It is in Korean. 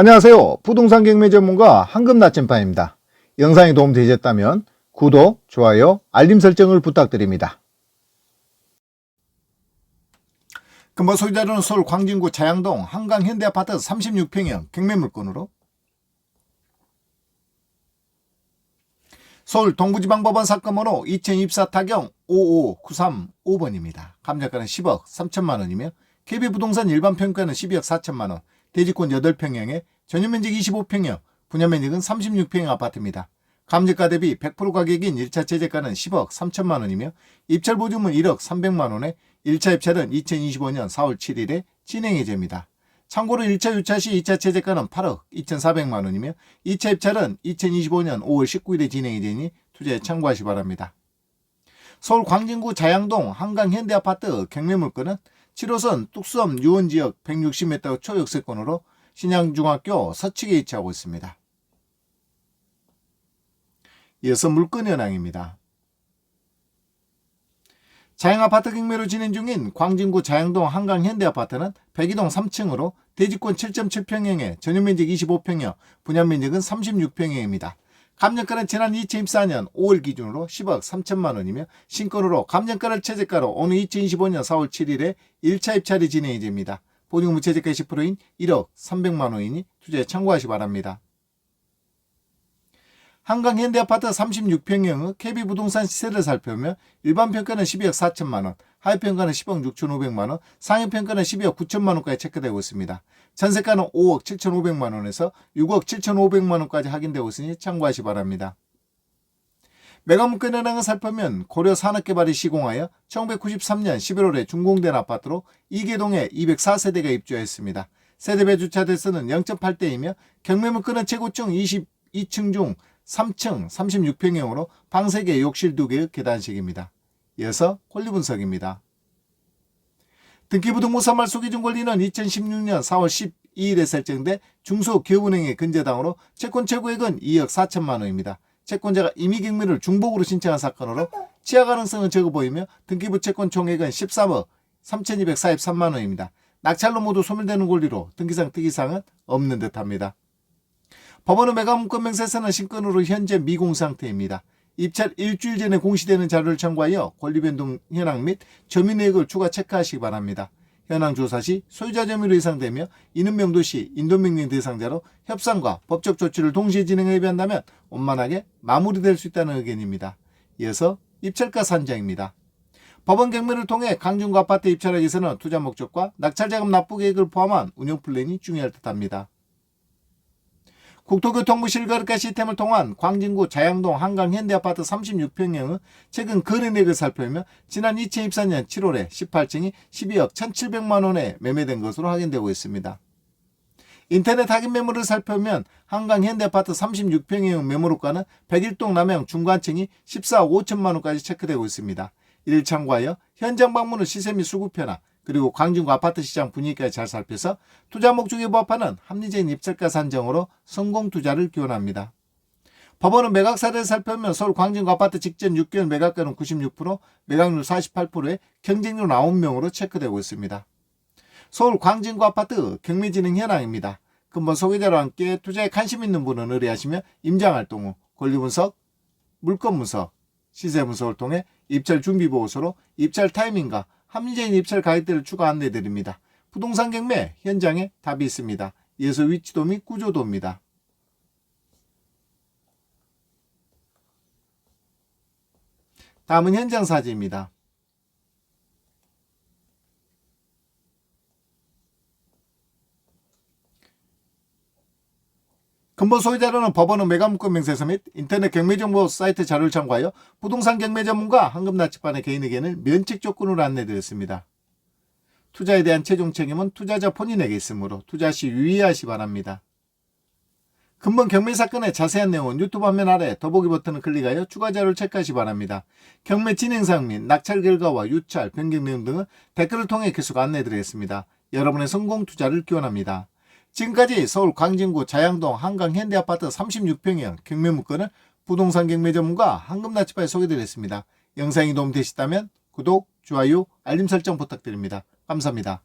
안녕하세요. 부동산 경매 전문가 황금 나침반입니다. 영상이 도움되셨다면 구독, 좋아요, 알림 설정을 부탁드립니다. 금번 소유자료는 서울 광진구 자양동 한강 현대아파트 36평형 경매 물건으로 서울 동부지방법원 사건번호 2024 타경 55935번입니다. 감정가는 10억 3천만 원이며 KB부동산 일반 평가는 12억 4천만 원, 대지권 8평형에 전용면적 25평형, 분양면적은 36평형 아파트입니다. 감정가 대비 100% 가격인 1차 최저가는 10억 3천만 원이며 입찰 보증은 1억 300만 원에 1차 입찰은 2025년 4월 7일에 진행이 됩니다. 참고로 1차 유찰 시 2차 최저가는 8억 2,400만 원이며 2차 입찰은 2025년 5월 19일에 진행이 되니 투자에 참고하시 기 바랍니다. 서울 광진구 자양동 한강 현대아파트 경매 물건은 7호선 뚝섬 유원지역 160m 초역세권으로 신양중학교 서측에 위치하고 있습니다. 이어서 물건 현황입니다. 자양아파트 경매로 진행 중인 광진구 자양동 한강 현대아파트는 백이동 3층으로 대지권 7.7평형에 전용면적 25평형, 분양면적은 36평형입니다. 감정가는 지난 2024년 5월 기준으로 10억 3천만 원이며 신건으로 감정가를 최저가로 오는 2025년 4월 7일에 1차 입찰이 진행이 됩니다. 보증금 최저가 10%인 1억 300만 원이니 투자에 참고하시 기 바랍니다. 한강 현대아파트 36평형의 KB부동산 시세를 살펴보면 일반 평가는 12억 4천만 원, 하위 평가는 10억 6천5백만 원, 상위 평가는 12억 9천만 원까지 체크되고 있습니다. 전세가는 5억 7천5백만 원에서 6억 7천5백만 원까지 확인되고 있으니 참고하시 기 바랍니다. 현황을 살펴보면 고려 산업개발이 시공하여 1993년 11월에 준공된 아파트로 이계동에 204세대가 입주했습니다. 세대배 주차 대수는 0.8대이며 경매물건은 최고층 22층 중 3층 36평형으로 방 3개, 욕실 2개의 계단식입니다. 이어서 권리 분석입니다. 등기부등본 선말 소기준 권리는 2016년 4월 12일에 설정돼 중소기업은행의 근저당으로 채권 최고액은 2억 4천만 원입니다. 채권자가 임의경매를 중복으로 신청한 사건으로 취하 가능성은 적어 보이며 등기부 채권 총액은 13억 3,243만 원입니다. 낙찰로 모두 소멸되는 권리로 등기상 특이사항은 없는 듯합니다. 법원의 매각문건 명세서는 신건으로 현재 미공 상태입니다. 입찰 일주일 전에 공시되는 자료를 참고하여 권리변동 현황 및 점유 내역을 추가 체크하시기 바랍니다. 현황 조사 시 소유자 점유로 예상되며 이는 명도 시 인도명령 대상자로 협상과 법적 조치를 동시에 진행해 비한다면 원만하게 마무리될 수 있다는 의견입니다. 이어서 입찰가 산정입니다. 법원 경매를 통해 강중구 아파트 입찰하기 위해서는 투자 목적과 낙찰자금 납부 계획을 포함한 운영 플랜이 중요할 듯합니다. 국토교통부 실거래가 시스템을 통한 광진구 자양동 한강 현대아파트 36평형의 최근 거래내역을 살펴보면 지난 2024년 7월에 18층이 12억 1,700만 원에 매매된 것으로 확인되고 있습니다. 인터넷 확인 매물을 살펴보면 한강 현대아파트 36평형 매물가는 101동 남양 중간층이 14억 5천만 원까지 체크되고 있습니다. 이를 참고하여 현장 방문 후 시세 및 수급 변화 그리고 광진구 아파트 시장 분위기까지 잘 살펴서 투자 목적에 부합하는 합리적인 입찰가 산정으로 성공 투자를 기원합니다. 법원은 매각 사례를 살펴보면 서울 광진구 아파트 직전 6개월 매각가는 96%, 매각률 48%에 경쟁률 9명으로 체크되고 있습니다. 서울 광진구 아파트 경매 진행 현황입니다. 근본 소개자와 함께 투자에 관심 있는 분은 의뢰하시며 임장활동 후 권리분석, 물건분석, 시세분석을 통해 입찰 준비보고서로 입찰 타이밍과 합리적인 입찰 가격대를 추가 안내드립니다. 부동산 경매 현장에 답이 있습니다. 이어서 위치도 및 구조도입니다. 다음은 현장 사진입니다. 근본 소유자료는 법원은 매각물건 명세서 및 인터넷 경매정보 사이트 자료를 참고하여 부동산 경매 전문가 황금나치반의 개인 의견을 면책 조건으로 안내드렸습니다. 투자에 대한 최종 책임은 투자자 본인에게 있으므로 투자 시 유의하시 기 바랍니다. 근본 경매 사건의 자세한 내용은 유튜브 화면 아래 더보기 버튼을 클릭하여 추가 자료를 체크하시 기 바랍니다. 경매 진행 사항 및 낙찰 결과와 유찰, 변경 내용 등은 댓글을 통해 계속 안내드리겠습니다. 여러분의 성공 투자를 기원합니다. 지금까지 서울 광진구 자양동 한강 현대아파트 36평형 경매 물건을 부동산 경매 전문가 황금나치파에 소개드렸습니다. 영상이 도움되셨다면 구독, 좋아요, 알림 설정 부탁드립니다. 감사합니다.